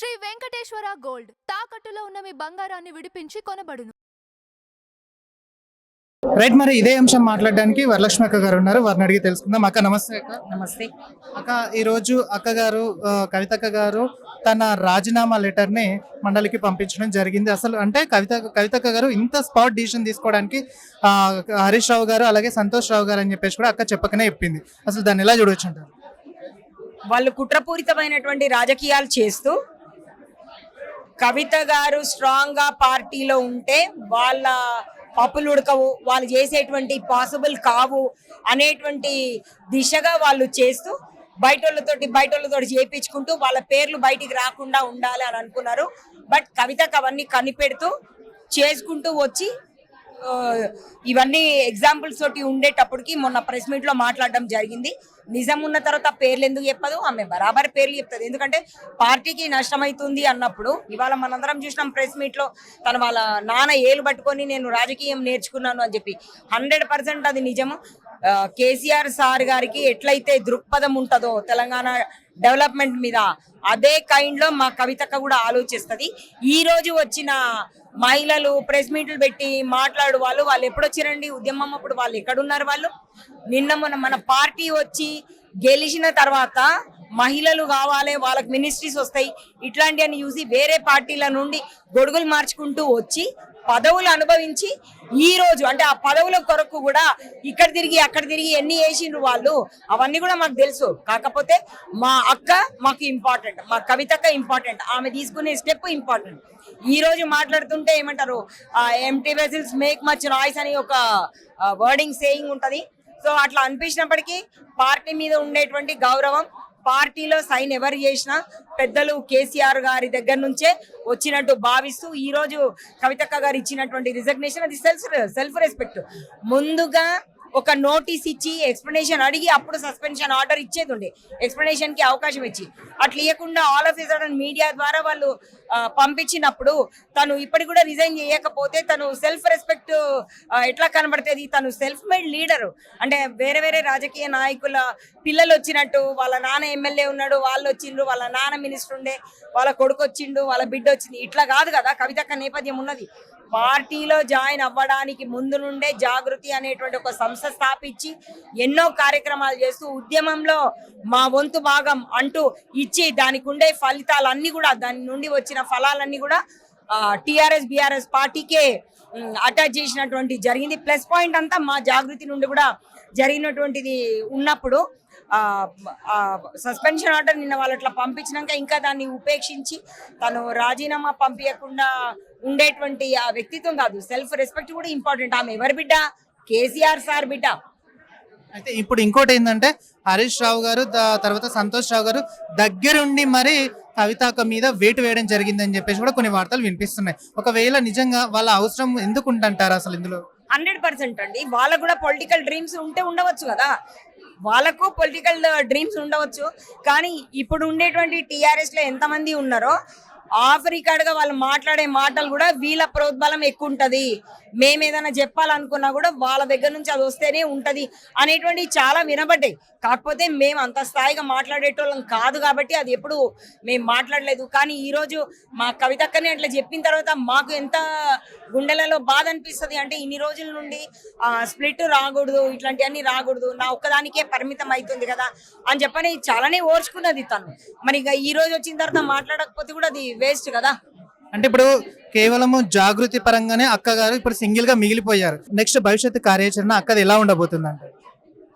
Shri Venkateswara gold. తాకట్టులో ఉన్న మీ బంగారాన్ని విడిపించి కొనబడును. రైట్ మరి ఇదే అంశం మాట్లాడడానికి వరలక్ష్మి అక్క గారు ఉన్నారు. వారిని అడిగి తెలుసుకుందాం. అక్క నమస్తే అక్క. నమస్తే. అక్క ఈ రోజు అక్క గారు కవితక్క గారు తన రాజీనామా లెటర్ని మండలికి పంపించడం జరిగింది. అసలు అంటే కవిత కవితక్క గారు ఇంత స్పాట్ డిసిషన్ తీసుకోవడానికి హరీష్ రావు గారు అలాగే సంతోష్ రావు గారు అని చెప్పేసి కూడా అక్క చెప్పకనే చెప్పింది. అసలు దాన్ని ఎలా చూడొచ్చు అంటారు? వాళ్ళు కుట్రపూరితమైనటువంటి రాజకీయాలు చేస్తూ కవిత గారు స్ట్రాంగ్గా పార్టీలో ఉంటే వాళ్ళ పప్పులు ఉడకవు వాళ్ళు చేసేటువంటి పాసిబుల్ కావు అనేటువంటి దిశగా వాళ్ళు చేస్తూ బయటోళ్ళతోటి బయటోళ్ళతోటి చేయించుకుంటూ వాళ్ళ పేర్లు బయటికి రాకుండా ఉండాలి అని అనుకున్నారు. బట్ కవితకు అవన్నీ కనిపెడుతూ చేసుకుంటూ వచ్చి ఇవన్నీ ఎగ్జాంపుల్స్ తోటి ఉండేటప్పటికి మొన్న ప్రెస్ మీట్లో మాట్లాడడం జరిగింది. నిజం ఉన్న తర్వాత పేర్లు ఎందుకు చెప్పదు? ఆమె బరాబర్ పేర్లు చెప్తుంది. ఎందుకంటే పార్టీకి నష్టమవుతుంది అన్నప్పుడు ఇవాళ మనందరం చూసినాం ప్రెస్ మీట్లో తన వాళ్ళ నాన్న ఏలు పట్టుకొని నేను రాజకీయం నేర్చుకున్నాను అని చెప్పి. హండ్రెడ్ పర్సెంట్ అది నిజము. కేసీఆర్ సార్ గారికి ఎట్లయితే దృక్పథం ఉంటుందో తెలంగాణ డెవలప్మెంట్ మీద అదే కైండ్లో మా కవితక్క కూడా ఆలోచిస్తుంది. ఈ రోజు వచ్చిన మహిళలు ప్రెస్ మీట్లు పెట్టి మాట్లాడు వాళ్ళు వాళ్ళు ఎప్పుడు వచ్చిరండి ఉద్యమం అప్పుడు వాళ్ళు ఎక్కడున్నారు వాళ్ళు? నిన్న మొన్న మన పార్టీ వచ్చి గెలిచిన తర్వాత మహిళలు కావాలి వాళ్ళకి మినిస్ట్రీస్ వస్తాయి. ఇట్లాంటివన్నీ చూసి వేరే పార్టీల నుండి గొడుగులు మార్చుకుంటూ వచ్చి పదవులు అనుభవించి ఈ రోజు అంటే ఆ పదవుల కొరకు కూడా ఇక్కడ తిరిగి అక్కడ తిరిగి ఎన్ని వేసిండ్రు వాళ్ళు? అవన్నీ కూడా మాకు తెలుసు. కాకపోతే మా అక్క మాకు ఇంపార్టెంట్ మా కవితక్క ఇంపార్టెంట్ ఆమె తీసుకునే స్టెప్ ఇంపార్టెంట్ ఈ రోజు మాట్లాడుతుంటే ఏమంటారు? Empty vessels make much noise అని ఒక వర్డింగ్ సేయింగ్ ఉంటది. సో అట్లా అనిపించినప్పటికీ పార్టీ మీద ఉండేటువంటి గౌరవం పార్టీలో సైన్ ఎవరు చేసినా పెద్దలు కేసీఆర్ గారి దగ్గర నుంచే వచ్చినట్టు భావిస్తూ ఈ రోజు కవితక్క గారు ఇచ్చినటువంటి రిజగ్నేషన్ అది సెల్ఫ్ సెల్ఫ్ రెస్పెక్ట్ ముందుగా ఒక నోటీస్ ఇచ్చి ఎక్స్ప్లెనేషన్ అడిగి అప్పుడు సస్పెన్షన్ ఆర్డర్ ఇచ్చేది ఉండే ఎక్స్ప్లెనేషన్కి అవకాశం ఇచ్చి. అట్లా ఇవ్వకుండా ఆల్ ఆఫ్ సడన్ మీడియా ద్వారా వాళ్ళు పంపించినప్పుడు తను ఇప్పటికి కూడా రిజైన్ చేయకపోతే తను సెల్ఫ్ రెస్పెక్ట్ ఎట్లా కనబడుతుంది? తను సెల్ఫ్ మేడ్ లీడర్ అంటే వేరే వేరే రాజకీయ నాయకుల పిల్లలు వచ్చినట్టు వాళ్ళ నాన్న ఎమ్మెల్యే ఉన్నాడు వాళ్ళు వచ్చిండ్రు వాళ్ళ నాన్న మినిస్టర్ ఉండే వాళ్ళ కొడుకు వచ్చిండు వాళ్ళ బిడ్డ వచ్చింది. ఇట్లా కాదు కదా కవితక్క నేపథ్యం ఉన్నది. పార్టీలో జాయిన్ అవ్వడానికి ముందు నుండే జాగృతి అనేటువంటి ఒక సంస్థ స్థాపించి ఎన్నో కార్యక్రమాలు చేస్తూ ఉద్యమంలో మా వంతు భాగం అంటూ ఇచ్చి దానికి ఉండే ఫలితాలన్నీ కూడా దాని నుండి వచ్చిన ఫలాలన్నీ కూడా టిఆర్ఎస్ బిఆర్ఎస్ పార్టీకే అటాచ్ చేసినటువంటి జరిగింది. ప్లస్ పాయింట్ అంతా మా జాగృతి నుండి కూడా జరిగినటువంటిది ఉన్నప్పుడు సస్పెన్షన్ ఆర్డర్ నిన్న వాళ్ళు అట్లా పంపించినాక ఇంకా దాన్ని ఉపేక్షించి తను రాజీనామా పంపించకుండా ఉండేటువంటి ఆ వ్యక్తిత్వం కాదు. సెల్ఫ్ రెస్పెక్ట్ కూడా ఇంపార్టెంట్ ఆమె ఎవరి బిడ్డ? కేసీఆర్ సార్ బిడ్డ. అయితే ఇప్పుడు ఇంకోటి ఏంటంటే హరీష్ రావు గారు తర్వాత సంతోష్ రావు గారు దగ్గరుండి మరి కవితాక మీద వేటు వేయడం జరిగిందని చెప్పేసి కూడా కొన్ని వార్తలు వినిపిస్తున్నాయి. ఒకవేళ నిజంగా వాళ్ళ అవసరం ఎందుకు ఉందంటారు అసలు ఇందులో? హండ్రెడ్ పర్సెంట్ అండి. వాళ్ళకు కూడా పొలిటికల్ డ్రీమ్స్ ఉంటే ఉండవచ్చు కదా. వాళ్ళకు పొలిటికల్ డ్రీమ్స్ ఉండవచ్చు కానీ ఇప్పుడు ఉండేటువంటి టిఆర్ఎస్లో ఎంతమంది ఉన్నారో ఆఫ్ రికార్డ్గా వాళ్ళు మాట్లాడే మాటలు కూడా వీళ్ళ ప్రోద్బలం ఎక్కువ ఉంటుంది మేము ఏదైనా చెప్పాలనుకున్నా కూడా వాళ్ళ దగ్గర నుంచి అది వస్తేనే ఉంటది అనేటువంటి చాలా వినబడ్డాయి. కాకపోతే మేము అంత స్థాయిగా మాట్లాడేటోళ్ళం కాదు కాబట్టి అది ఎప్పుడు మేము మాట్లాడలేదు. కానీ ఈ రోజు మా కవితక్కని అట్లా చెప్పిన తర్వాత మాకు ఎంత గుండెలలో బాధ అనిపిస్తుంది అంటే ఇన్ని రోజుల నుండి స్ప్లిట్ రాకూడదు ఇట్లాంటివన్నీ రాకూడదు నా ఒక్కదానికే పరిమితం అవుతుంది కదా అని చెప్పని చాలానే ఓర్చుకున్నది తను. మరి ఇక ఈ రోజు వచ్చిన తర్వాత మాట్లాడకపోతే కూడా అది వేస్ట్ కదా. అంటే ఇప్పుడు కేవలము జాగృతి పరంగానే అక్క గారు ఇప్పుడు సింగిల్గా మిగిలిపోయారు. నెక్స్ట్ భవిష్యత్తు కార్యాచరణ అక్కది ఎలా ఉండబోతుంది అంటే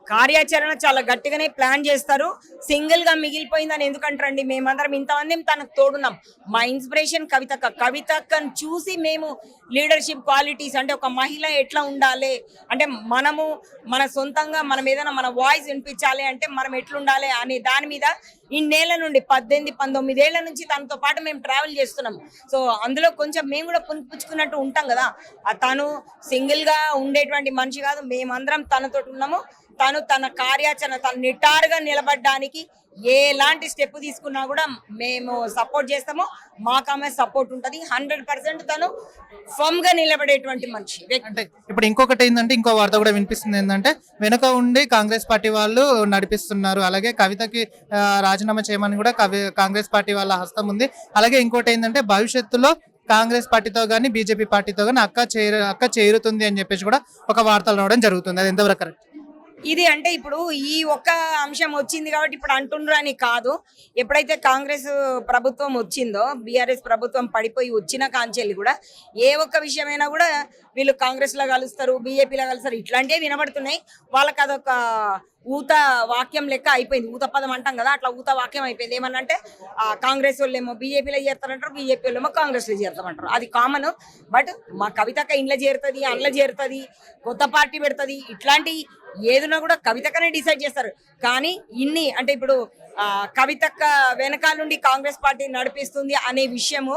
కార్యాచరణ చాలా గట్టిగానే ప్లాన్ చేస్తారు. సింగిల్గా మిగిలిపోయిందని ఎందుకంటారండి? మేమందరం ఇంతమంది తనకు తోడున్నాం. మా ఇన్స్పిరేషన్ కవితక్క. కవితక్కను చూసి మేము లీడర్షిప్ క్వాలిటీస్ అంటే ఒక మహిళ ఎట్లా ఉండాలి? అంటే మనము మన సొంతంగా మనం ఏదైనా మన వాయిస్ వినిపించాలి అంటే మనం ఎట్లుండాలి అనే దాని మీద ఇన్నేళ్ళ నుండి పద్దెనిమిది పంతొమ్మిది ఏళ్ళ నుంచి తనతో పాటు మేము ట్రావెల్ చేస్తున్నాం. సో అందులో కొంచెం మేము కూడా పునిపుచ్చుకున్నట్టు ఉంటాం కదా. తను సింగిల్గా ఉండేటువంటి మనిషి కాదు. మేమందరం తనతో ఉన్నాము. తను తన కార్యాచరణ తను నిటారుగా నిలబడడానికి ఎలాంటి స్టెప్ తీసుకున్నా కూడా మేము సపోర్ట్ చేస్తాము. మాకు ఆమె సపోర్ట్ ఉంటుంది. హండ్రెడ్ పర్సెంట్ తను ఫర్మ్గా నిలబడేటువంటి మనిషి అంటే ఇప్పుడు ఇంకొకటి ఏంటంటే ఇంకో వార్త కూడా వినిపిస్తుంది ఏంటంటే వెనుక ఉండి కాంగ్రెస్ పార్టీ వాళ్ళు నడిపిస్తున్నారు. అలాగే కవితకి రాజీనామా చేయమని కూడా కవి కాంగ్రెస్ పార్టీ వాళ్ళ హస్తం ఉంది. అలాగే ఇంకోటి ఏంటంటే భవిష్యత్తులో కాంగ్రెస్ పార్టీతో కానీ బీజేపీ పార్టీతో కానీ అక్క చేరు అక్క చేరుతుంది అని చెప్పేసి కూడా ఒక వార్తలు రావడం జరుగుతుంది. అది ఎంతవరకు కరెక్ట్ ఇది అంటే ఇప్పుడు ఈ ఒక్క అంశం వచ్చింది కాబట్టి ఇప్పుడు అంటుండ్రు అని కాదు. ఎప్పుడైతే కాంగ్రెస్ ప్రభుత్వం వచ్చిందో బీఆర్ఎస్ ప్రభుత్వం పడిపోయి వచ్చిన కాంచెల్లి కూడా ఏ ఒక్క విషయమైనా కూడా వీళ్ళు కాంగ్రెస్లో కలుస్తారు బీజేపీలో కలుస్తారు ఇట్లాంటివి వినబడుతున్నాయి. వాళ్ళకి అదొక ఊత వాక్యం లెక్క అయిపోయింది. ఊత పదం అంటాం కదా అట్లా ఊత వాక్యం అయిపోయింది. ఏమనంటే ఆ, కాంగ్రెస్ వాళ్ళు ఏమో బీజేపీలో చేస్తారంటారు బీజేపీ వాళ్ళు ఏమో కాంగ్రెస్లో చేస్తామంటారు అది కామన్. బట్ మా కవితక ఇండ్ల చేరుతుంది అందులో చేరుతుంది కొత్త పార్టీ పెడుతుంది ఇట్లాంటి ఏదున్నా కూడా కవితకనే డిసైడ్ చేస్తారు. కానీ ఇన్ని అంటే ఇప్పుడు కవితక్క వెనకాల నుండి కాంగ్రెస్ పార్టీ నడిపిస్తుంది అనే విషయము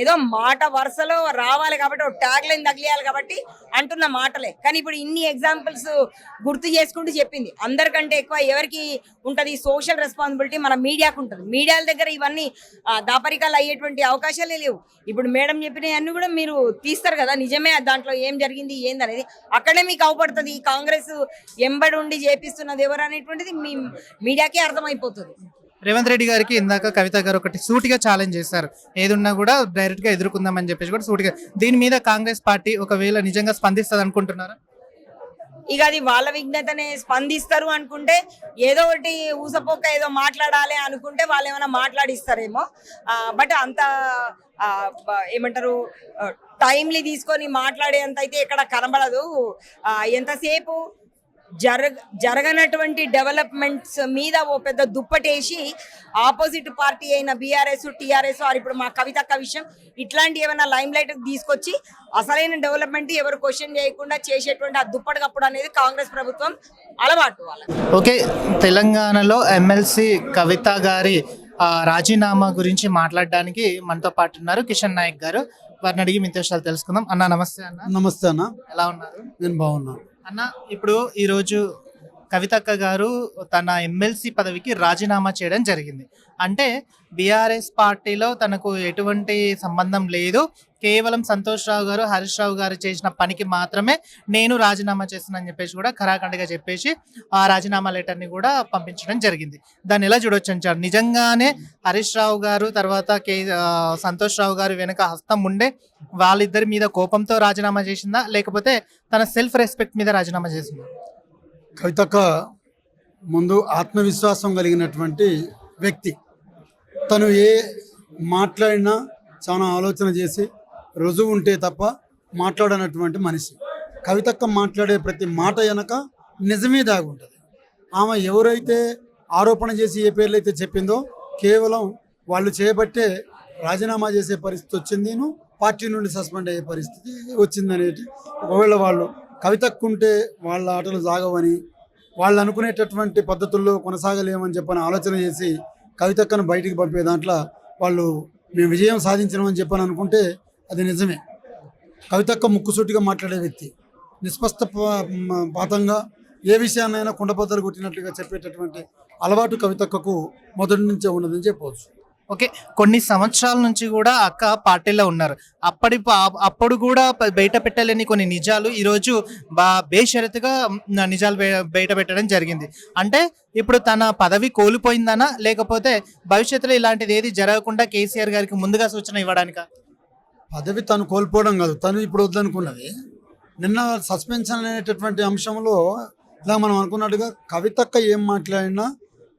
ఏదో మాట వరుసలో రావాలి కాబట్టి ట్యాగ్ లైన్ తగిలేయాలి కాబట్టి అంటున్న మాటలే. కానీ ఇప్పుడు ఇన్ని ఎగ్జాంపుల్స్ గుర్తు చేసుకుంటూ చెప్పింది. అందరికంటే ఎక్కువ ఎవరికి ఉంటుంది సోషల్ రెస్పాన్సిబిలిటీ మన మీడియాకు ఉంటుంది. మీడియాల దగ్గర ఇవన్నీ దాపరికాలు అయ్యేటువంటి అవకాశాలే లేవు. ఇప్పుడు మేడం చెప్పినవి అన్ని కూడా మీరు తీస్తారు కదా. నిజమే దాంట్లో ఏం జరిగింది ఏందనేది అక్కడే మీకు అవపడుతుంది. కాంగ్రెస్ ఎంబడి ఉండి చేపిస్తున్నది ఎవరు అనేటువంటిది మీ మీడియాకే అర్థమైపోతుంది. రేవంత్ రెడ్డి గారికి ఇందాక కవిత గారు ఒకటి సూటిగా ఛాలెంజ్ చేశారు. ఏదున్నా కూడా డైరెక్ట్గా ఎదుర్కొందామని చెప్పేసి కూడా సూటిగా. దీని మీద కాంగ్రెస్ పార్టీ ఒకవేళ నిజంగా స్పందిస్తుంది అనుకుంటున్నారా? ఇక అది వాళ్ళ విజ్ఞతనే స్పందిస్తారు అనుకుంటే ఏదో ఒకటి ఊసపోక ఏదో మాట్లాడాలి అనుకుంటే వాళ్ళు ఏమైనా మాట్లాడిస్తారేమో. బట్ అంత ఏమంటారు టైమ్లీ తీసుకొని మాట్లాడేంత అయితే ఇక్కడ కనబడదు. ఎంతసేపు జరగ జరగనటువంటి డెవలప్మెంట్స్ మీద ఓ పెద్ద దుప్పటేసి ఆపోజిట్ పార్టీ అయిన బీఆర్ఎస్ టీఆర్ఎస్ ఆర్ ఇప్పుడు మా కవితక్క విషయం ఇట్లాంటి ఏమైనా లైమ్ లైట్ తీసుకొచ్చి అసలైన డెవలప్మెంట్ ఎవరు క్వశ్చన్ చేయకుండా చేసేటువంటి ఆ దుప్పటి కప్పుడు అనేది కాంగ్రెస్ ప్రభుత్వం అలవాటు వాళ్ళకి. ఓకే తెలంగాణలో ఎమ్మెల్సీ కవిత గారి ఆ, రాజీనామా గురించి మాట్లాడడానికి మనతో పాటు ఉన్నారు కిషన్ నాయక్ గారు. వారిని అడిగి మీ విషయాలు తెలుసుకుందాం. అన్న నమస్తే అన్న. నమస్తే అన్న. ఎలా ఉన్నారు? నేను బాగున్నాను అన్న ఇప్పుడు ఈరోజు కవితక్క గారు తన ఎమ్మెల్సీ పదవికి రాజీనామా చేయడం జరిగింది. అంటే బీఆర్ఎస్ పార్టీలో తనకు ఎటువంటి సంబంధం లేదు. కేవలం సంతోష్ రావు గారు హరీష్ రావు గారు చేసిన పనికి మాత్రమే నేను రాజీనామా చేస్తున్నానని చెప్పేసి కూడా ఖరాఖండగా చెప్పేసి ఆ రాజీనామా లెటర్ని కూడా పంపించడం జరిగింది. దాన్ని ఎలా చూడొచ్చు అంటారు నిజంగానే హరీష్ రావు గారు తర్వాత కే సంతోష్ రావు గారు వెనుక హస్తం ఉండే వాళ్ళిద్దరి మీద కోపంతో రాజీనామా చేసిందా? లేకపోతే తన సెల్ఫ్ రెస్పెక్ట్ మీద రాజీనామా చేసిందా? కవితక్క ముందు ఆత్మవిశ్వాసం కలిగినటువంటి వ్యక్తి. తను ఏ మాట్లాడినా చాలా ఆలోచన చేసి రుజువు ఉంటే తప్ప మాట్లాడనటువంటి మనిషి. కవితక్క మాట్లాడే ప్రతి మాట వెనక నిజమే దాగి ఉంటుంది. ఆమె ఎవరైతే ఆరోపణ చేసి ఏ పేర్లు అయితే చెప్పిందో కేవలం వాళ్ళు చేయబట్టే రాజీనామా చేసే పరిస్థితి వచ్చింది పార్టీ నుండి సస్పెండ్ అయ్యే పరిస్థితి వచ్చిందనేది ఒకవేళ వాళ్ళు కవితక్కుంటే వాళ్ళ ఆటలు సాగవని వాళ్ళు అనుకునేటటువంటి పద్ధతుల్లో కొనసాగలేమని చెప్పని ఆలోచన చేసి కవితక్కను బయటికి పంపే దాంట్లో వాళ్ళు మేము విజయం సాధించినామని చెప్పని అనుకుంటే అది నిజమే. కవితక్క ముక్కుసూటిగా మాట్లాడే వ్యక్తి నిస్పష్ట పాతంగా ఏ విషయాన్నైనా కుండపద్దలు కొట్టినట్లుగా చెప్పేటటువంటి అలవాటు కవితక్కకు మొదటి నుంచే ఉన్నదని చెప్పవచ్చు. ఓకే కొన్ని సంవత్సరాల నుంచి కూడా అక్క పార్టీలో ఉన్నారు. అప్పటి అప్పుడు కూడా బయట పెట్టలేని కొన్ని నిజాలు ఈరోజు బా బేషరతుగా నిజాలు బయట పెట్టడం జరిగింది. అంటే ఇప్పుడు తన పదవి కోల్పోయిందనా? లేకపోతే భవిష్యత్తులో ఇలాంటిది ఏది జరగకుండా కేసీఆర్ గారికి ముందుగా సూచన ఇవ్వడానిక? పదవి తను కోల్పోవడం కాదు. తను ఇప్పుడు వద్దనుకున్నది. నిన్న సస్పెన్షన్ అనేటటువంటి అంశంలో ఇలా మనం అనుకున్నట్టుగా కవితక్క ఏం మాట్లాడినా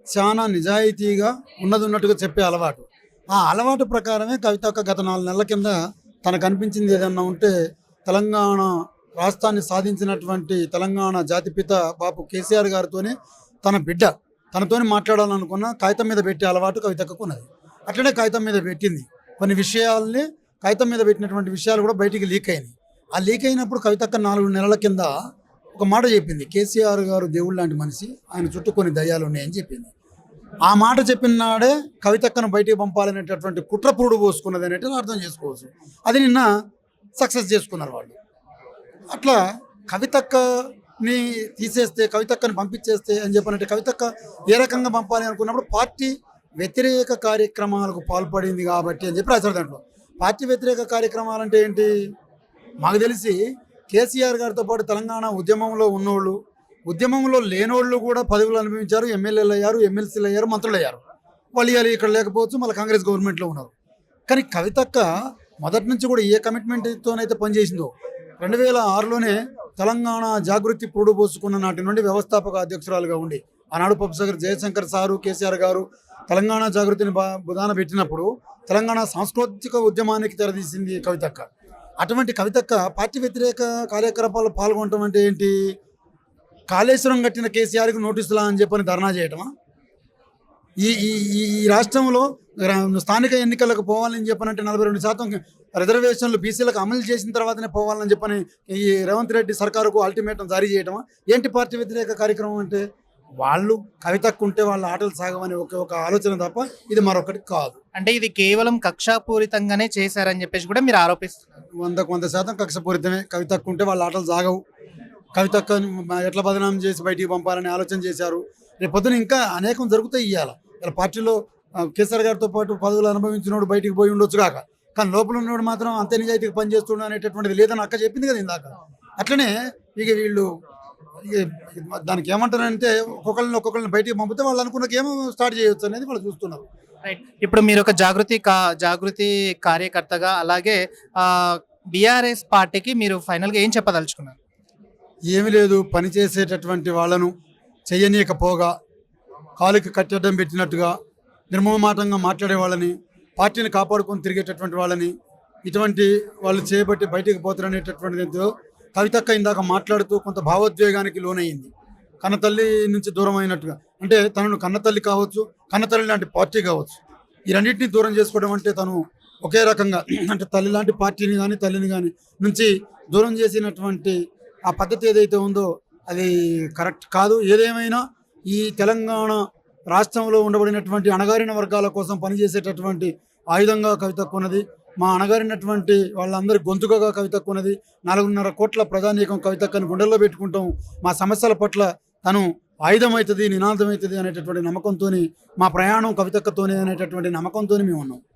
చాలా నిజాయితీగా ఉన్నది ఉన్నట్టుగా చెప్పే అలవాటు. ఆ అలవాటు ప్రకారమే కవితక్క గత నాలుగు నెలల కింద తనకు అనిపించింది ఏదన్నా ఉంటే తెలంగాణ రాష్ట్రాన్ని సాధించినటువంటి తెలంగాణ జాతిపిత బాపు కేసీఆర్ గారితోనే తన బిడ్డ తనతోనే మాట్లాడాలనుకున్న కాగితం మీద పెట్టే అలవాటు కవితకు ఉన్నది. అట్లనే కాగితం మీద పెట్టింది. కొన్ని విషయాల్ని కాగితం మీద పెట్టినటువంటి విషయాలు కూడా బయటికి లీక్ అయినాయి. ఆ లీక్ అయినప్పుడు కవితక్క నాలుగు నెలల కింద ఒక మాట చెప్పింది కేసీఆర్ గారు దేవుడు లాంటి మనిషి ఆయన చుట్టూ కొన్ని దయ్యాలు ఉన్నాయని చెప్పింది. ఆ మాట చెప్పిన నాడే కవితక్కను బయటికి పంపాలనేటటువంటి కుట్ర పురుడు పోసుకున్నది అనేటిది అర్థం చేసుకోవచ్చు. అది నిన్న సక్సెస్ చేసుకున్నారు వాళ్ళు. అట్లా కవితక్కని తీసేస్తే కవితక్కని పంపించేస్తే అని చెప్పినట్టు కవితక్క ఏ రకంగా పంపాలి అనుకున్నప్పుడు పార్టీ వ్యతిరేక కార్యక్రమాలకు పాల్పడింది కాబట్టి అని చెప్పి రాశారు దాంట్లో. పార్టీ వ్యతిరేక కార్యక్రమాలు అంటే ఏంటి? మాకు తెలిసి కేసీఆర్ గారితో పాటు తెలంగాణ ఉద్యమంలో ఉన్నోళ్ళు ఉద్యమంలో లేనోళ్ళు కూడా పదవులు అనుభవించారు ఎమ్మెల్యేలు అయ్యారు ఎమ్మెల్సీలు అయ్యారు మంత్రులు అయ్యారు. వాళ్ళు ఇవాళ ఇక్కడ లేకపోవచ్చు మళ్ళీ కాంగ్రెస్ గవర్నమెంట్లో ఉన్నారు. కానీ కవితక్క మొదటి నుంచి కూడా ఏ కమిట్మెంట్తోనైతే పనిచేసిందో రెండు వేల ఆరులోనే తెలంగాణ జాగృతి పూడుపోసుకున్న నాటి నుండి వ్యవస్థాపక అధ్యక్షురాలుగా ఉండి ఆనాడు ప్రొఫెసర్ జయశంకర్ సారు కేసీఆర్ గారు తెలంగాణ జాగృతిని బా- బుధాన పెట్టినప్పుడు తెలంగాణ సాంస్కృతిక ఉద్యమానికి తెరదీసింది కవితక్క. అటువంటి కవితక్క పార్టీ వ్యతిరేక కార్యకలాపాలు పాల్గొనటం అంటే ఏంటి? కాళేశ్వరం కట్టిన కేసీఆర్కి నోటీసులా అని చెప్పని ధర్నా చేయటమా? ఈ ఈ ఈ రాష్ట్రంలో స్థానిక ఎన్నికలకు పోవాలని చెప్పనంటే నలభై రెండు శాతం రిజర్వేషన్లు బీసీలకు అమలు చేసిన తర్వాతనే పోవాలని చెప్పని ఈ రేవంత్ రెడ్డి సర్కారుకు అల్టిమేటం జారీ చేయటమా? ఏంటి పార్టీ వ్యతిరేక కార్యక్రమం అంటే? వాళ్ళు కవితకు ఉంటే వాళ్ళ ఆటలు సాగమని ఒక ఒక ఆలోచన తప్ప ఇది మరొకటి కాదు. అంటే ఇది కేవలం కక్షాపూరితంగానే చేశారని చెప్పేసి కూడా మీరు ఆరోపిస్తున్నారు. వందకు వంద శాతం కక్షపూరితమే. కవితకు ఉంటే వాళ్ళ ఆటలు సాగవు. కవితక్కని ఎట్లా బదనాం చేసి బయటికి పంపాలని ఆలోచన చేశారు. రేపు పొద్దున ఇంకా అనేకం జరుగుతాయి ఇవాళ ఇలా పార్టీలో కేసీఆర్ గారితో పాటు పదవులు అనుభవించినోడు బయటికి పోయి ఉండొచ్చు కాక. కానీ లోపల ఉన్నోడు మాత్రం అంతే నిజాయితీకి పనిచేస్తుండ అనేటటువంటిది లేదని అక్క చెప్పింది కదా ఇందాక. అట్లనే ఇక వీళ్ళు దానికి ఏమంటారంటే ఒక్కొక్కరిని ఒక్కొక్కరిని బయటికి పంపితే వాళ్ళు అనుకున్న గేమ్ స్టార్ట్ చేయొచ్చు అనేది వాళ్ళు చూస్తున్నారు. రైట్ ఇప్పుడు మీరు ఒక జాగృతి కా జాగృతి కార్యకర్తగా అలాగే బీఆర్ఎస్ పార్టీకి మీరు ఫైనల్గా ఏం చెప్పదలుచుకున్నారు? ఏమి లేదు. పని చేసేటటువంటి వాళ్ళను చెయ్యనీయకపోగా కాలుకి కట్టడం పెట్టినట్టుగా నిర్మమాటంగా మాట్లాడే వాళ్ళని పార్టీని కాపాడుకొని తిరిగేటటువంటి వాళ్ళని ఇటువంటి వాళ్ళు చేయబట్టి బయటికి పోతారనేటటువంటిది కవితక్క ఇందాక మాట్లాడుతూ కొంత భావోద్వేగానికి లోనయ్యింది కన్నతల్లి నుంచి దూరం అయినట్టుగా అంటే తనను కన్నతల్లి కావచ్చు కన్నతల్లి లాంటి పార్టీ కావచ్చు. ఈ రెండింటిని దూరం చేసుకోవడం అంటే తను ఒకే రకంగా అంటే తల్లి లాంటి పార్టీని కానీ తల్లిని కానీ నుంచి దూరం చేసినటువంటి ఆ పద్ధతి ఏదైతే ఉందో అది కరెక్ట్ కాదు. ఏదేమైనా ఈ తెలంగాణ రాష్ట్రంలో ఉండబడినటువంటి అణగారిన వర్గాల కోసం పనిచేసేటటువంటి ఆయుధంగా కవితక్కున్నది మా అనగారినటువంటి వాళ్ళందరి గొంతుకగా కవితక్కున్నది నాలుగున్నర కోట్ల ప్రజానీకం కవితక్కని గుండెల్లో పెట్టుకుంటాం. మా సమస్యల పట్ల తను ఆయుధం అవుతుంది నినాదం అవుతుంది అనేటటువంటి నమ్మకంతో మా ప్రయాణం కవితక్కతోనే అనేటటువంటి నమ్మకంతో మేము ఉన్నాం